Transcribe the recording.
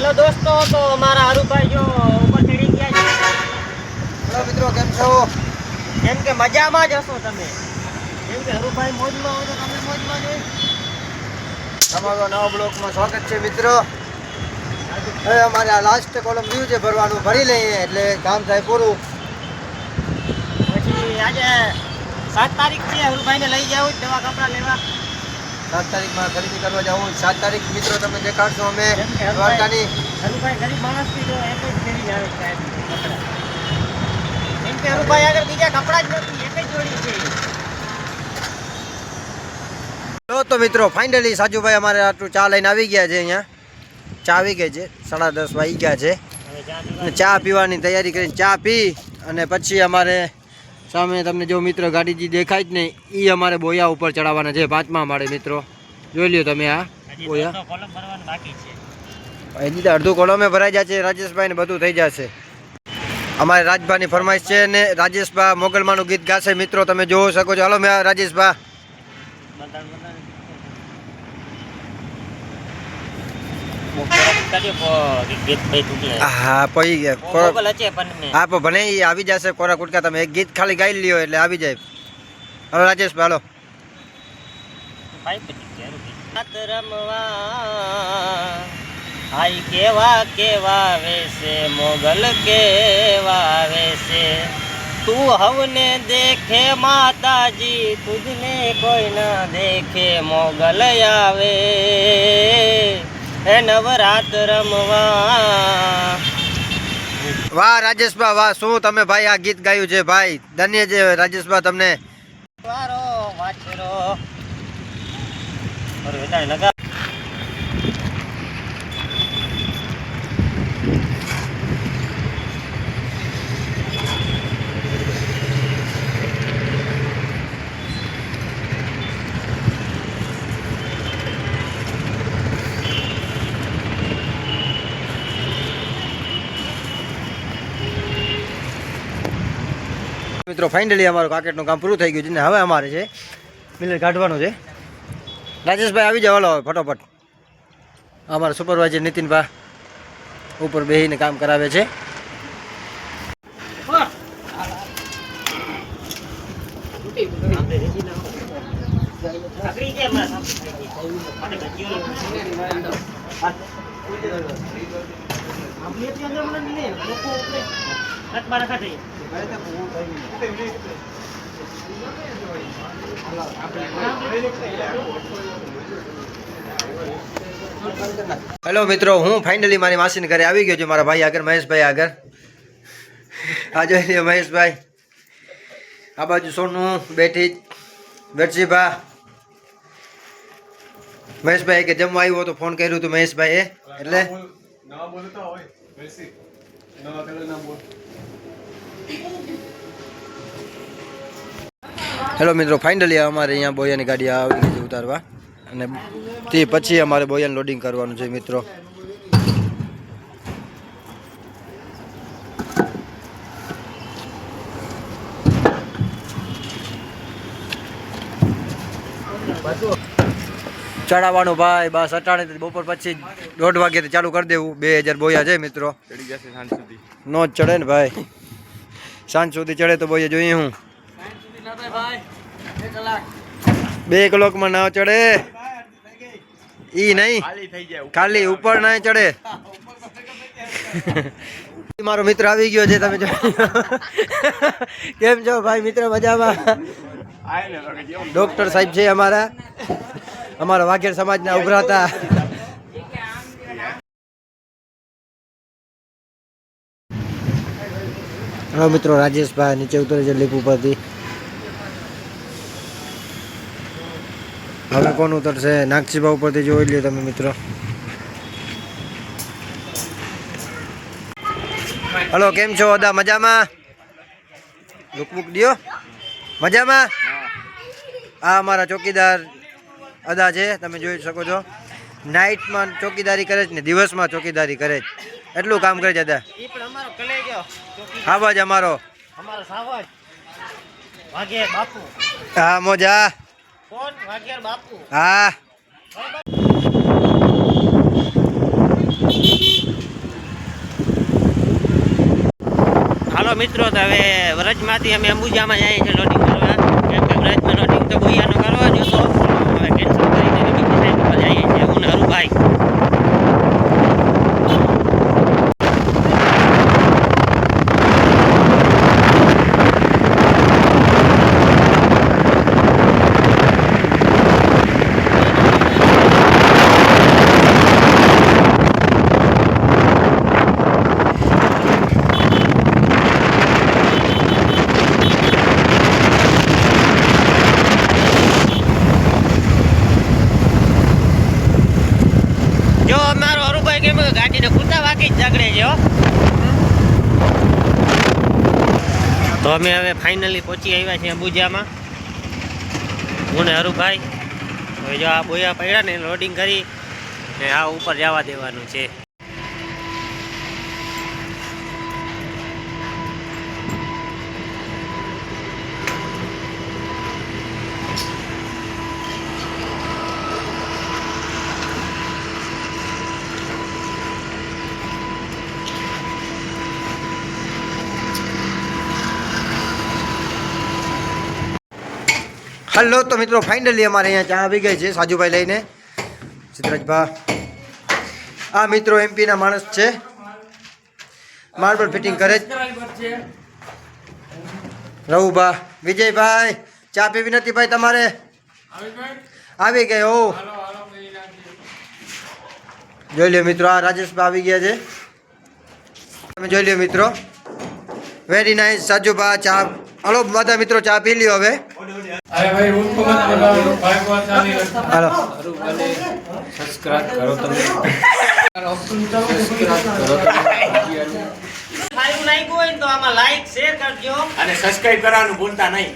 હાલો દોસ્તો તો અમારા હરુભાઈ જો ઉપર ચડી ગયા છે. હેલો મિત્રો કેમ છો? કેમ કે મજામાં જ હશો તમે? કેમ કે હરુભાઈ મોજમાં હો તો તમે મોજમાં જ તમારો નવા બ્લોકમાં સ્વાગત છે મિત્રો. હવે અમારે આ લાસ્ટ કોલમ રહ્યું છે ભરવાનું. ભરી લઈએ એટલે કામ થાય પૂરું. પછી આજે સાત તારીખ છે હરુભાઈને લઈ જાવ દવા કપડાં લેવા. સાત તારીખમાં ખરીદી કરવા જાવ સાત તારીખ મિત્રો તમે દેખાડશો અમે દ્વારકાની. ગરીબ માણસથી જો એક જ ફેરી આવે છે કપડાં. કેમ કે હરુભાઈ આગળ બીજા કપડાં જ નથી એક જ જોડી છે. તો મિત્રો ફાઇનલી સાજુભાઈ અમારે આટલું ચા લઈને આવી ગયા છે અહીંયા. ચા આવી ગઈ છે સાડા દસ વાગી ગયા છે. ચા પીવાની તૈયારી કરીને ચા પી અને પછી અમારે સામે તમને જો મિત્ર ગાડીજી દેખાય જ નહીં એ અમારે બોયા ઉપર ચડાવવાના છે પાંચમા માળે મિત્રો. જોઈ લ્યો તમે આ બોયા. હજી તો અડધું કોલમે ભરાઈ જશે રાજેશભાઈ ને બધું થઈ જશે. અમારે રાજભાની ફરમાઈશ છે ને રાજેશભા મોગલમાનું ગીત ગાશે. મિત્રો તમે જોઈ શકો છો. હાલો મેં રાજેશભા બંધાણ બંધાણ મોકલો પો ગીત ભાઈ તૂટલે હા ગયા. પણ ભલે આવી જશે કોરા કુટકા તમે એક ગીત ખાલી ગાઈ લ્યો એટલે આવી જાય. હાલો રાજેશ હાલો. આઈ કેવા કેવા વેશે મોગલ કેવા વેશે. તું હવને દેખે માતાજી તુજને કોઈ ના દેખે મોગલ આવે. હે નવરાત રમવા. વાહ રાજેશભા વાહ શું તમે ભાઈ આ ગીત ગાયું છે? ભાઈ ધન્ય છે રાજેશભા તમને. વારો વાછરો. લગા મિત્રો ફાઇનલી અમારું કાકેટનું કામ પૂરું થઈ ગયું છે ને હવે અમારે છે મિલર કાઢવાનું છે. રાજેશભાઈ આવી જાવ હવે ફટોફટ. અમારા સુપરવાઇઝર નીતિનભા ઉપર બેસીને કામ કરાવે છે. આપણે અંદર મને નહીં, લોકો ઉપરે રખ બાર રખા થઈ હેલો મિત્રો, હું ફાઇનલી મારી માસીને ઘરે આવી ગયો છું, મારા ભાઈ આગળ, મહેશભાઈ આગળ. આજે મહેશભાઈ. આ બાજુ સોનું, બેઠી દરજીભા મહેશભાઈ કે જમવા આવ્યો તો ફોન કર્યું હતું મહેશભાઈએ. એટલે? હેલો મિત્રો ફાઇનલી અમારે અહીંયા બોયાની ગાડી આવી ગઈ છે ઉતારવા. અને તે પછી અમારે બોયાને લોડિંગ કરવાનું છે મિત્રો. ચડાવવાનું ભાઈ બસ અટાણે બપોર પછી દોઢ વાગે ચાલુ કરી દેવું. બે હજાર બોયા છે મિત્રો. ચડી જશે સાંજ સુધી. નો જ ચડે ને ભાઈ. સાંજ સુધી ચડે તો બોઈએ જોઈએ હું. બે કલાકમાં ના ચડે. ઈ નહીં. ખાલી ઉપર ના ચડે. મારો મિત્ર આવી ગયો છે તમે કેમ છો ભાઈ મિત્ર મજામાં? ડોક્ટર સાહેબ છે અમારા. અમારા વાઘેર સમાજના ઉભરાતા. હવે મિત્રો, રાજેશભાઈ નીચે ઉતરે છે લીપ ઉપરથી. હવે કોણ ઉતરશે? નાગજીભા ઉપરથી જોઈ લ્યો તમે, મિત્રો. હલો, કેમ છો? અદા મજામાં? લુક બુક દિયો? મજામાં? આ અમારા ચોકીદાર અદા છે, તમે જોઈ શકો છો. નાઇટમાં ચોકીદારી કરે જ ને, દિવસમાં ચોકીદારી કરે છે એટલું કામ કરે દાદા એ પણ અમારો અમારો. હા મોજા. હા. હાલો મિત્રો તો હવે વ્રજમાંથી અમે અંબુજામાં જઈએ છીએ લોડિંગ કરવા. કેમ કે વ્રજમાં લોડિંગ તો ભૂયાનો કરવાનો હતો. હવે કેન્સલ કરીને બીજી સાઈડ પર જઈએ છીએ. હું ને હરુભાઈ વાગી છે તો અમે હવે ફાઇનલી પહોંચી આવ્યા છીએ અંબુજામાં. હું ને હરુભાઈ, હવે જો આ બોયા પડ્યા ને લોડિંગ કરી ને આ ઉપર જવા દેવાનું છે. હલો તો મિત્રો ફાઇનલી અમારે અહીંયા ચા આવી ગઈ છે, સાજુભાઈ લઈને. સિદ્ધરાજભા. આ મિત્રો એમપીના માણસ છે. માર્બલ ફિટિંગ કરે જ. રહુભા વિજયભાઈ, ચા પીવી નથી ભાઈ તમારે? આવી ગઈ, હો. જોઈ લ્યો મિત્રો, આ રાજેશભાઈ આવી ગયા છે. તમે જોઈ લ્યો મિત્રો. વેરી નાઇસ સાજુભા, ચા. હલો બધા મિત્રો, ચા પી લ્યો હવે. હાલો. સબસ્ક્રાઇબ કરો તમે. સબસ્ક્રાઇબ કરો તો આમાં લાઈક શેર કરજો. અને સબસ્ક્રાઇબ કરવાનું ભૂલતા નહીં.